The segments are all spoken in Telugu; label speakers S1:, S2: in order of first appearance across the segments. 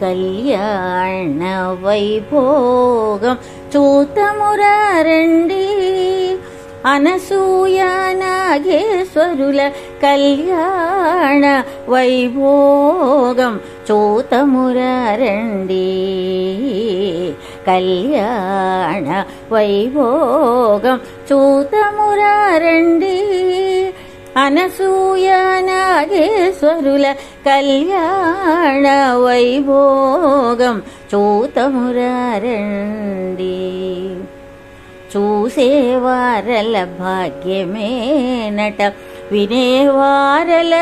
S1: కళ్యాణ వైభోగం చూతమురారండి. అనసూయ నాగేశ్వరుల కళ్యాణ వైభోగం చూతమురారండి. కళ్యాణ వైభోగం చూతమురారండి. అనసూయ నాగేశ్వరుల కళ్యాణ వైభోగం చూతమురారండి చూసేవారల భాగ్యమేనట వినేవారల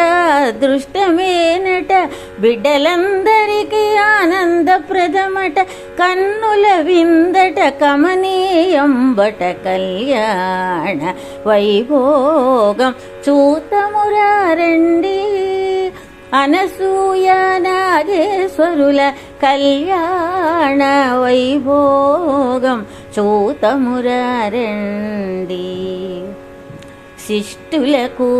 S1: అదృష్టమేనట. బిడ్డలందరికీ ఆనందప్రదమట. కన్నుల విందట కమనీయంబట కళ్యాణ వైభోగం. చూతమురారండి అనసూయ నాగేశ్వరుల కళ్యాణ వైభోగం. చూతమురారండి శిష్టులకు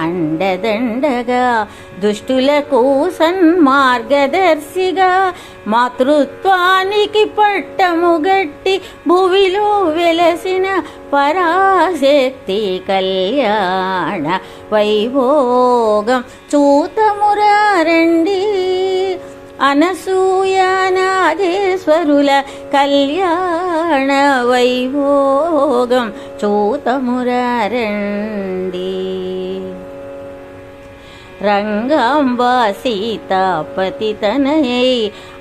S1: అండదండగా దుష్టులకు సన్మార్గదర్శిగా మాతృత్వానికి పట్టము గట్టి భువిలో వెలసిన పరాశక్తి కళ్యాణ వైభోగం. చూతమురండి అనసూయ నాగేశ్వరుల కళ్యాణ వైభోగం చూతమురండి రంగాంబ సీతాపతి తనయై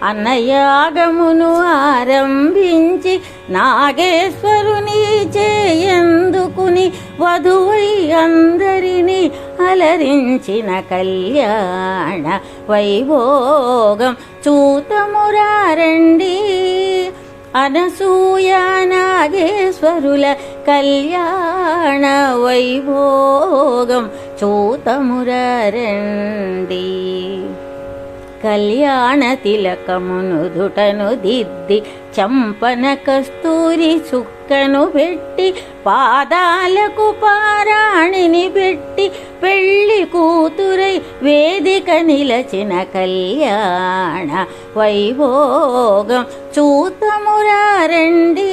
S1: అన్నయాగమును ఆరంభించి నాగేశ్వరుని చేయందుకుని వధువై అందరినీ అలరించిన కళ్యాణ వైభోగం చూతమురారండి. అనసూయ నాగేశ్వరుల కళ్యాణ వైభోగం చూతమురండి కళ్యాణ తిలకమును దుటను దిద్ది చంపన కస్తూరి చుక్కను పెట్టి పాదాలకు పారాణిని పెట్టి పెళ్ళి కూతురై వేదిక నిలచిన కళ్యాణ వైభోగం చూతమురండి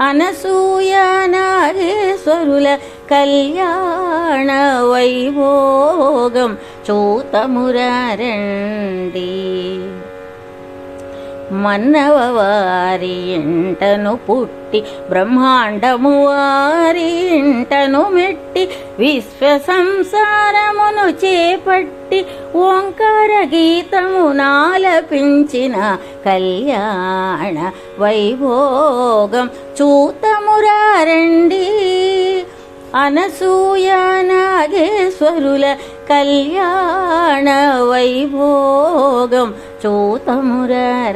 S1: అనసూయ నాగేశ్వరుల కళ్యాణ వైభోగం చూతమురారండి. మన్నవ వారి ఇంటను పుట్టి బ్రహ్మాండము వారి ఇంటను మెట్టి విశ్వ సంసారమును చేపట్టి ఓంకార గీతము నాలపించిన కళ్యాణ వైభోగం చూతమురండి అనసూయ నాగేశ్వరుల కళ్యాణ వైభోగం చూతమురండి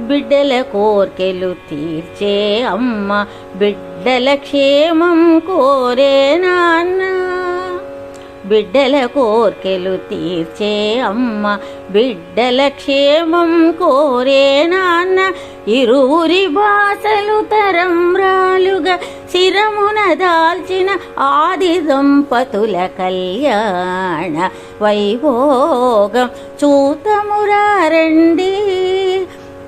S1: బిడ్డల కోర్కెలు తీర్చే అమ్మ బిడ్డల క్షేమం కోరే నాన్న బిడ్డల కోర్కెలు తీర్చే అమ్మ బిడ్డల క్షేమం కోరే నాన్న ఇరువురి భాషలు తరంరాలుగా శిరమున దాల్చిన ఆది దంపతుల కళ్యాణ వైభోగం చూతమురండి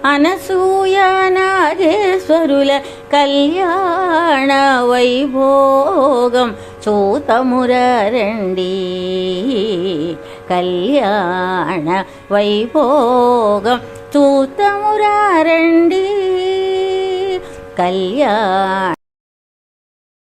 S1: అనసూయ నాగేశ్వరుల కళ్యాణ వైభోగం చూతమురండి కళ్యాణ వైభోగం చూ రండి కళ్యాణ